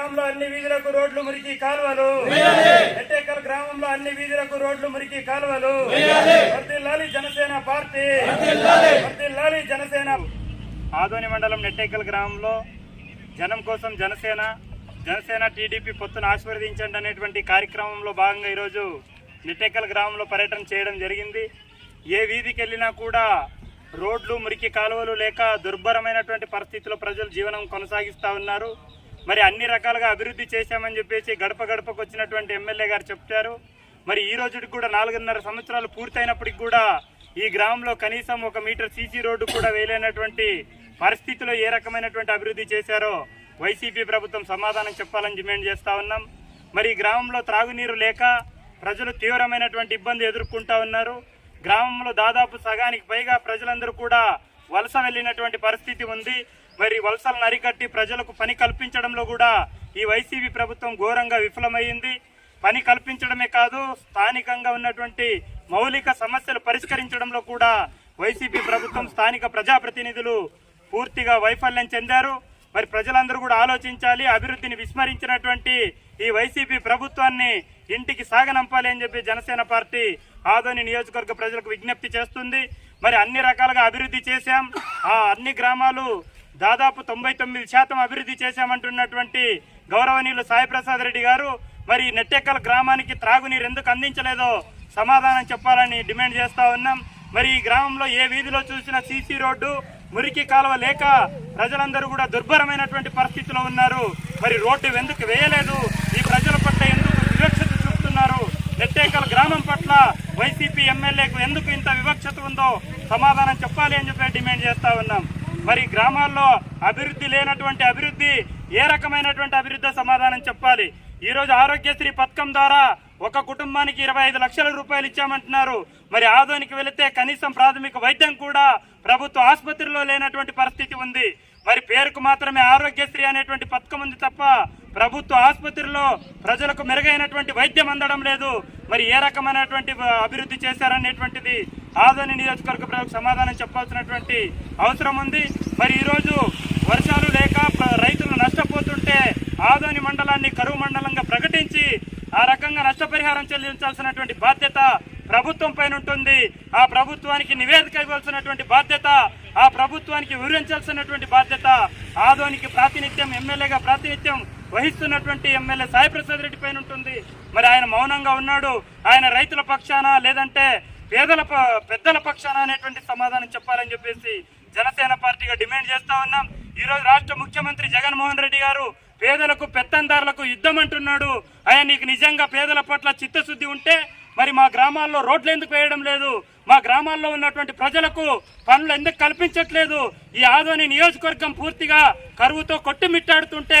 గ్రామంలో అన్ని వీధులకు రోడ్లు మురికి కాలువలు. ఎట్టేకల్ గ్రామంలో అన్ని వీధులకు రోడ్లు మురికి కాలువలు. జనసేన పార్టీ. జనసేన. ఆదోని మండలం నెట్టేకల్ గ్రామంలో జనం కోసం జనసేన జనసేన టీడీపీ పొత్తును ఆశీర్వదించండి అనేటువంటి కార్యక్రమంలో భాగంగా ఈరోజు నెట్టేకల్ గ్రామంలో పర్యటన చేయడం జరిగింది. ఏ వీధికి వెళ్ళినా కూడా రోడ్లు మురికి కాలువలు లేక దుర్భరమైనటువంటి పరిస్థితుల్లో ప్రజలు జీవనం కొనసాగిస్తూ ఉన్నారు. మరి అన్ని రకాలుగా అభివృద్ధి చేశామని చెప్పేసి గడప గడపకు వచ్చినటువంటి ఎమ్మెల్యే గారు చెప్తారు. మరి ఈ రోజుకి కూడా నాలుగున్నర సంవత్సరాలు పూర్తయినప్పటికి కూడా ఈ గ్రామంలో కనీసం ఒక మీటర్ సీసీ రోడ్డు కూడా వేయలేనటువంటి పరిస్థితిలో ఏ రకమైనటువంటి అభివృద్ధి చేశారో వైసీపీ ప్రభుత్వం సమాధానం చెప్పాలని డిమాండ్ చేస్తూ ఉన్నాం. మరి ఈ గ్రామంలో త్రాగునీరు లేక ప్రజలు తీవ్రమైనటువంటి ఇబ్బంది ఎదుర్కొంటా ఉన్నారు. గ్రామంలో దాదాపు సగానికి పైగా ప్రజలందరూ కూడా వలస వెళ్ళినటువంటి పరిస్థితి ఉంది. మరి వలసలను అరికట్టి ప్రజలకు పని కల్పించడంలో కూడా ఈ వైసీపీ ప్రభుత్వం ఘోరంగా విఫలమైంది పని కల్పించడమే కాదు స్థానికంగా ఉన్నటువంటి మౌలిక సమస్యలు పరిష్కరించడంలో కూడా వైసీపీ ప్రభుత్వం స్థానిక ప్రజాప్రతినిధులు పూర్తిగా వైఫల్యం చెందారు. మరి ప్రజలందరూ కూడా ఆలోచించాలి అభివృద్ధిని విస్మరించినటువంటి ఈ వైసీపీ ప్రభుత్వాన్ని ఇంటికి సాగనంపాలి అని చెప్పి జనసేన పార్టీ ఆదోని నియోజకవర్గ ప్రజలకు విజ్ఞప్తి చేస్తుంది. మరి అన్ని రకాలుగా అభివృద్ధి చేశాం. ఆ అన్ని గ్రామాలు దాదాపు తొంభై తొమ్మిది శాతం అభివృద్ధి చేశామంటున్నటువంటి గౌరవనీయులు సాయిప్రసాద్ రెడ్డి గారు. మరి నెట్టెక్కల గ్రామానికి త్రాగునీరు ఎందుకు అందించలేదో సమాధానం చెప్పాలని డిమాండ్ చేస్తా ఉన్నాం. మరి ఈ గ్రామంలో ఏ వీధిలో చూసిన సీసీ రోడ్డు మురికి కాలువ లేక ప్రజలందరూ కూడా దుర్భరమైనటువంటి పరిస్థితిలో ఉన్నారు. మరి రోడ్డు ఎందుకు వేయలేదు? ఈ ప్రజల పట్ల ఎందుకు వివక్షత చూపుతున్నారు? నెట్టేకల్ గ్రామం పట్ల వైసీపీ ఎమ్మెల్యేకు ఎందుకు ఇంత వివక్షత ఉందో సమాధానం చెప్పాలి అని చెప్పి డిమాండ్ చేస్తా ఉన్నాం. మరి గ్రామాల్లో అభివృద్ధి లేనటువంటి అభివృద్ధి ఏ రకమైనటువంటి అభివృద్ధి సమాధానం చెప్పాలి. ఈరోజు ఆరోగ్యశ్రీ పథకం ద్వారా ఒక కుటుంబానికి ఇరవై ఐదు లక్షల రూపాయలు ఇచ్చామంటున్నారు. మరి ఆదోనికి వెళితే కనీసం ప్రాథమిక వైద్యం కూడా ప్రభుత్వ ఆసుపత్రిలో లేనటువంటి పరిస్థితి ఉంది. మరి పేరుకు మాత్రమే ఆరోగ్యశ్రీ అనేటువంటి పథకం ఉంది తప్ప ప్రభుత్వ ఆసుపత్రిలో ప్రజలకు మెరుగైనటువంటి వైద్యం అందడం లేదు. మరి ఏ రకమైనటువంటి అభివృద్ధి చేశారనేటువంటిది ఆదోని నియోజకవర్గ ప్రజలకు సమాధానం చెప్పాల్సినటువంటి అవసరం ఉంది. మరి ఈరోజు వర్షాలు లేక రైతులు నష్టపోతుంటే ఆదోని మండలాన్ని కరువు మండలంగా ప్రకటించి ఆ రకంగా నష్టపరిహారం చెల్లించాల్సినటువంటి బాధ్యత ప్రభుత్వం పైన ఉంటుంది. ఆ ప్రభుత్వానికి నివేదిక ఇవ్వాల్సినటువంటి బాధ్యత ఆ ప్రభుత్వానికి వివరించాల్సినటువంటి బాధ్యత ఆదోనికి ప్రాతినిధ్యం ఎమ్మెల్యేగా ప్రాతినిధ్యం వహిస్తున్నటువంటి ఎమ్మెల్యే సాయిప్రసాద్ రెడ్డి పైన ఉంటుంది. మరి ఆయన మౌనంగా ఉన్నాడు. ఆయన రైతుల పక్షాన లేదంటే పేదల ప- పెద్దల పక్షాన అనేటువంటి సమాధానం చెప్పాలని చెప్పేసి జనసేన పార్టీగా డిమాండ్ చేస్తా ఉన్నాం. ఈరోజు రాష్ట్ర ముఖ్యమంత్రి జగన్మోహన్ రెడ్డి గారు పేదలకు పెత్తందారులకు యుద్ధం అంటున్నాడు. ఆయన నీకు నిజంగా పేదల పట్ల చిత్తశుద్ధి ఉంటే మరి మా గ్రామాల్లో రోడ్లు ఎందుకు వేయడం లేదు? మా గ్రామాల్లో ఉన్నటువంటి ప్రజలకు పనులు ఎందుకు కల్పించట్లేదు? ఈ ఆదోని నియోజకవర్గం పూర్తిగా కరువుతో కొట్టుమిట్టాడుతుంటే